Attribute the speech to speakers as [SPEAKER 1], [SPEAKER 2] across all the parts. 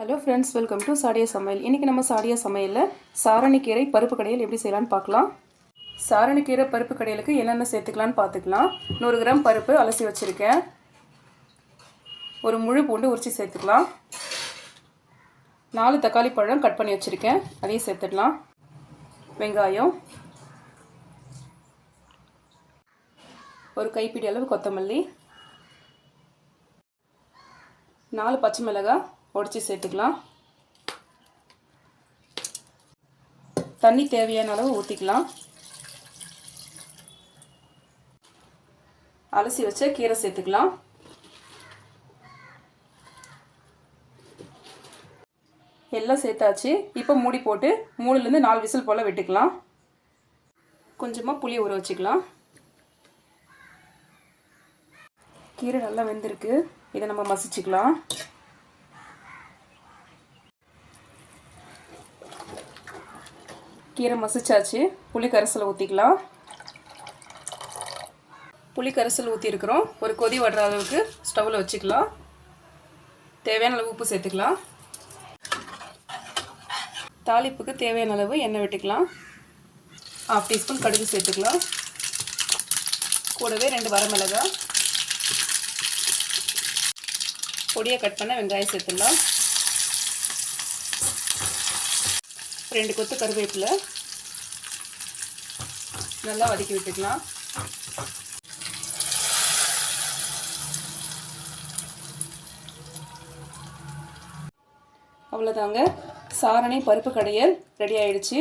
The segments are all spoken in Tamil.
[SPEAKER 1] Hello friends welcome to Sadiya சமையல் இன்றைக்கி நம்ம சாடியா சமையலில் சாரணிக்கீரை பருப்பு கடையில் எப்படி செய்யலான்னு பார்க்கலாம். சாரணிக்கீரை பருப்பு கடையிலுக்கு என்னென்ன சேர்த்துக்கலான்னு பார்த்துக்கலாம். நூறு கிராம் பருப்பு அலசி வச்சுருக்கேன். ஒரு முழு பூண்டு உரிச்சி சேர்த்துக்கலாம். நாலு தக்காளி பழம் கட் பண்ணி வச்சுருக்கேன். அதையும் சேர்த்துடலாம். வெங்காயம். ஒரு கைப்பிடி அளவு கொத்தமல்லி. நாலு பச்சை மிளகாய். உடச்சி சேர்த்துக்கலாம். தண்ணி தேவையான அளவு ஊற்றிக்கலாம் அலசி வச்ச கீரை சேர்த்துக்கலாம். எல்லாம் சேர்த்தாச்சு. இப்போ மூடி போட்டு மூணுலேருந்து நாலு விசில் போல் விட்டுக்கலாம். கொஞ்சமாக புளி ஊற வச்சுக்கலாம். கீரை நல்லா வெந்திருக்கு. இதை நம்ம மசிச்சுக்கலாம். கீரை மசிச்சாச்சு. புளி கரைசல் ஊற்றிக்கலாம் புளி கரைசல் ஊற்றிருக்கிறோம் ஒரு கொதி வடுற அளவுக்கு ஸ்டவ்வில் வச்சுக்கலாம். தேவையான அளவு உப்பு சேர்த்துக்கலாம். தாளிப்புக்கு தேவையான அளவு எண்ணெய் விட்டுக்கலாம். ஹாஃப் டீஸ்பூன் கடுகு சேர்த்துக்கலாம். கூடவே ரெண்டு வரமிளகாய். பொடியை கட் பண்ண வெங்காயம் சேர்த்துடலாம். ரெண்டு கொத்து கருவேப்பிலை. நல்லா வதக்கி விட்டுக்கலாம். அவ்வளோதாங்க சாரணை பருப்பு கடையல் ரெடி ஆயிடுச்சு.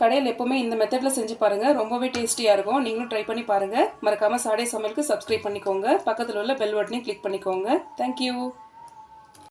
[SPEAKER 1] கடையில் எப்போவுமே இந்த மெத்தடில் செஞ்சு பாருங்கள் ரொம்பவே டேஸ்டியாக இருக்கும். நீங்களும் ட்ரை பண்ணி பாருங்கள் மறக்காமல் சாடை சமையலுக்கு சப்ஸ்கிரைப் பண்ணிக்கோங்க. பக்கத்தில் உள்ள பெல் பட்டனையும் கிளிக் பண்ணிக்கோங்க. தேங்க்யூ